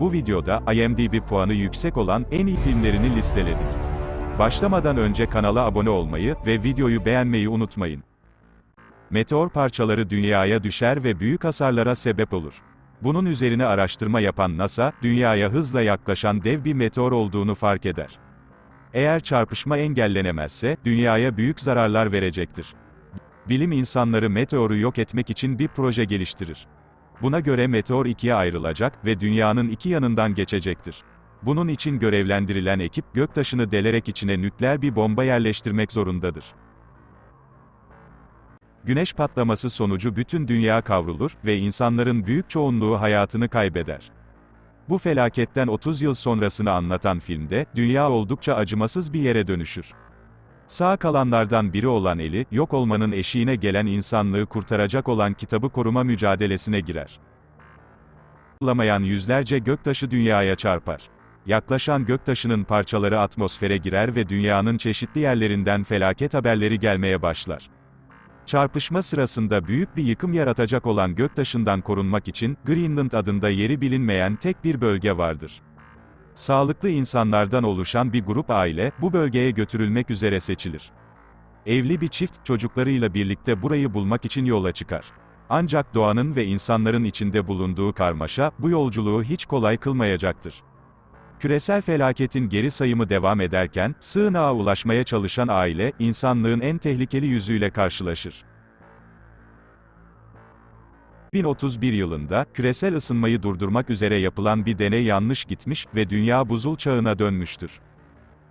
Bu videoda IMDb puanı yüksek olan en iyi filmlerini listeledik. Başlamadan önce kanala abone olmayı ve videoyu beğenmeyi unutmayın. Meteor parçaları dünyaya düşer ve büyük hasarlara sebep olur. Bunun üzerine araştırma yapan NASA, dünyaya hızla yaklaşan dev bir meteor olduğunu fark eder. Eğer çarpışma engellenemezse, dünyaya büyük zararlar verecektir. Bilim insanları meteoru yok etmek için bir proje geliştirir. Buna göre meteor ikiye ayrılacak ve dünyanın iki yanından geçecektir. Bunun için görevlendirilen ekip göktaşını delerek içine nükleer bir bomba yerleştirmek zorundadır. Güneş patlaması sonucu bütün dünya kavrulur ve insanların büyük çoğunluğu hayatını kaybeder. Bu felaketten 30 yıl sonrasını anlatan filmde, dünya oldukça acımasız bir yere dönüşür. Sağ kalanlardan biri olan Eli, yok olmanın eşiğine gelen insanlığı kurtaracak olan kitabı koruma mücadelesine girer. Bulamayan yüzlerce göktaşı dünyaya çarpar. Yaklaşan göktaşının parçaları atmosfere girer ve dünyanın çeşitli yerlerinden felaket haberleri gelmeye başlar. Çarpışma sırasında büyük bir yıkım yaratacak olan göktaşından korunmak için, Greenland adında yeri bilinmeyen tek bir bölge vardır. Sağlıklı insanlardan oluşan bir grup aile, bu bölgeye götürülmek üzere seçilir. Evli bir çift, çocuklarıyla birlikte burayı bulmak için yola çıkar. Ancak doğanın ve insanların içinde bulunduğu karmaşa, bu yolculuğu hiç kolay kılmayacaktır. Küresel felaketin geri sayımı devam ederken, sığınağa ulaşmaya çalışan aile, insanlığın en tehlikeli yüzüyle karşılaşır. 1031 yılında, küresel ısınmayı durdurmak üzere yapılan bir deney yanlış gitmiş ve dünya buzul çağına dönmüştür.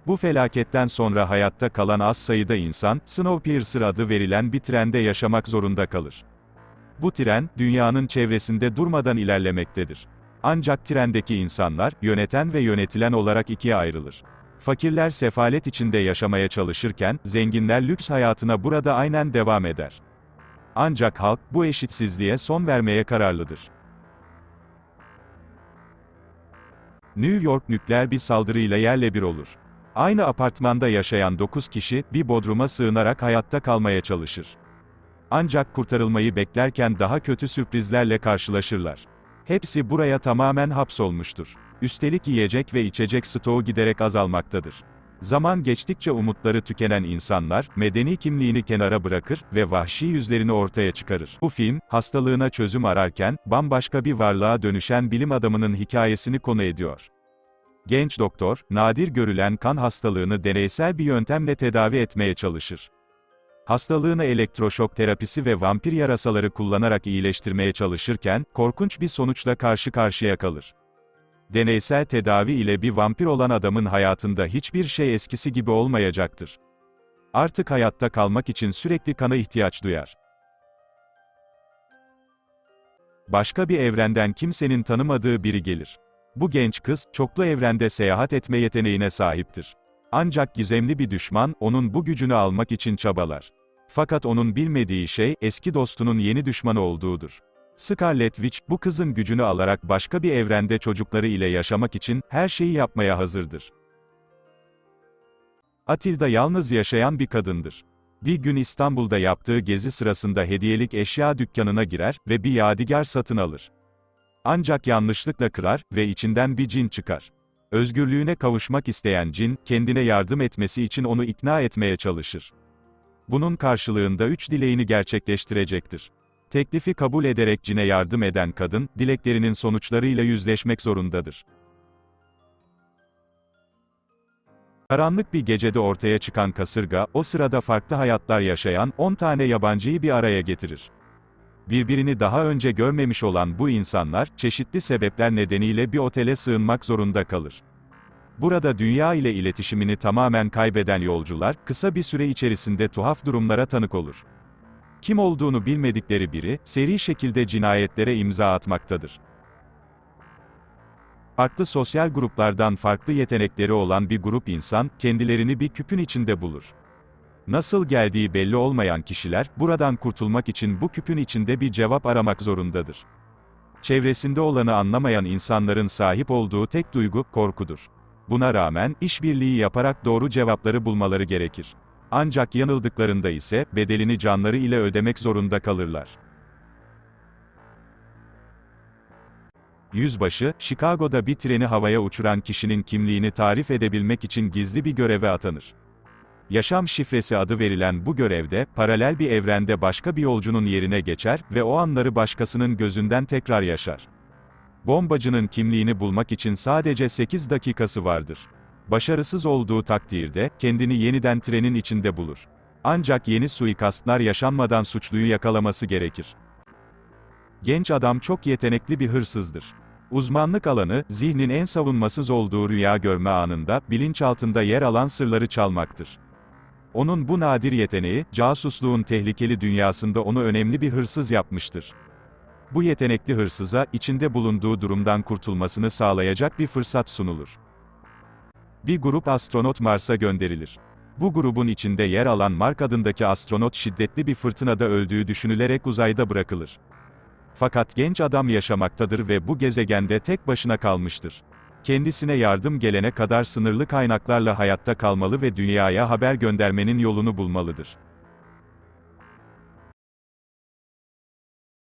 Bu felaketten sonra hayatta kalan az sayıda insan, Snowpiercer adı verilen bir trende yaşamak zorunda kalır. Bu tren, dünyanın çevresinde durmadan ilerlemektedir. Ancak trendeki insanlar, yöneten ve yönetilen olarak ikiye ayrılır. Fakirler sefalet içinde yaşamaya çalışırken, zenginler lüks hayatına burada aynen devam eder. Ancak halk, bu eşitsizliğe son vermeye kararlıdır. New York nükleer bir saldırıyla yerle bir olur. Aynı apartmanda yaşayan 9 kişi, bir bodruma sığınarak hayatta kalmaya çalışır. Ancak kurtarılmayı beklerken daha kötü sürprizlerle karşılaşırlar. Hepsi buraya tamamen hapsolmuştur. Üstelik yiyecek ve içecek stoğu giderek azalmaktadır. Zaman geçtikçe umutları tükenen insanlar, medeni kimliğini kenara bırakır ve vahşi yüzlerini ortaya çıkarır. Bu film, hastalığına çözüm ararken, bambaşka bir varlığa dönüşen bilim adamının hikayesini konu ediyor. Genç doktor, nadir görülen kan hastalığını deneysel bir yöntemle tedavi etmeye çalışır. Hastalığını elektroşok terapisi ve vampir yarasaları kullanarak iyileştirmeye çalışırken, korkunç bir sonuçla karşı karşıya kalır. Deneysel tedavi ile bir vampir olan adamın hayatında hiçbir şey eskisi gibi olmayacaktır. Artık hayatta kalmak için sürekli kana ihtiyaç duyar. Başka bir evrenden kimsenin tanımadığı biri gelir. Bu genç kız, çoklu evrende seyahat etme yeteneğine sahiptir. Ancak gizemli bir düşman, onun bu gücünü almak için çabalar. Fakat onun bilmediği şey, eski dostunun yeni düşmanı olduğudur. Scarlet Witch, bu kızın gücünü alarak başka bir evrende çocukları ile yaşamak için, her şeyi yapmaya hazırdır. Atilda yalnız yaşayan bir kadındır. Bir gün İstanbul'da yaptığı gezi sırasında hediyelik eşya dükkanına girer ve bir yadigar satın alır. Ancak yanlışlıkla kırar ve içinden bir cin çıkar. Özgürlüğüne kavuşmak isteyen cin, kendine yardım etmesi için onu ikna etmeye çalışır. Bunun karşılığında üç dileğini gerçekleştirecektir. Teklifi kabul ederek cine yardım eden kadın, dileklerinin sonuçlarıyla yüzleşmek zorundadır. Karanlık bir gecede ortaya çıkan kasırga, o sırada farklı hayatlar yaşayan 10 tane yabancıyı bir araya getirir. Birbirini daha önce görmemiş olan bu insanlar, çeşitli sebepler nedeniyle bir otele sığınmak zorunda kalır. Burada dünya ile iletişimini tamamen kaybeden yolcular, kısa bir süre içerisinde tuhaf durumlara tanık olur. Kim olduğunu bilmedikleri biri, seri şekilde cinayetlere imza atmaktadır. Farklı sosyal gruplardan farklı yetenekleri olan bir grup insan, kendilerini bir küpün içinde bulur. Nasıl geldiği belli olmayan kişiler, buradan kurtulmak için bu küpün içinde bir cevap aramak zorundadır. Çevresinde olanı anlamayan insanların sahip olduğu tek duygu, korkudur. Buna rağmen, işbirliği yaparak doğru cevapları bulmaları gerekir. Ancak yanıldıklarında ise, bedelini canları ile ödemek zorunda kalırlar. Yüzbaşı, Chicago'da bir treni havaya uçuran kişinin kimliğini tarif edebilmek için gizli bir göreve atanır. Yaşam şifresi adı verilen bu görevde, paralel bir evrende başka bir yolcunun yerine geçer ve o anları başkasının gözünden tekrar yaşar. Bombacının kimliğini bulmak için sadece 8 dakikası vardır. Başarısız olduğu takdirde, kendini yeniden trenin içinde bulur. Ancak yeni suikastlar yaşanmadan suçluyu yakalaması gerekir. Genç adam çok yetenekli bir hırsızdır. Uzmanlık alanı, zihnin en savunmasız olduğu rüya görme anında, bilinçaltında yer alan sırları çalmaktır. Onun bu nadir yeteneği, casusluğun tehlikeli dünyasında onu önemli bir hırsız yapmıştır. Bu yetenekli hırsıza, içinde bulunduğu durumdan kurtulmasını sağlayacak bir fırsat sunulur. Bir grup astronot Mars'a gönderilir. Bu grubun içinde yer alan Mark adındaki astronot şiddetli bir fırtınada öldüğü düşünülerek uzayda bırakılır. Fakat genç adam yaşamaktadır ve bu gezegende tek başına kalmıştır. Kendisine yardım gelene kadar sınırlı kaynaklarla hayatta kalmalı ve dünyaya haber göndermenin yolunu bulmalıdır.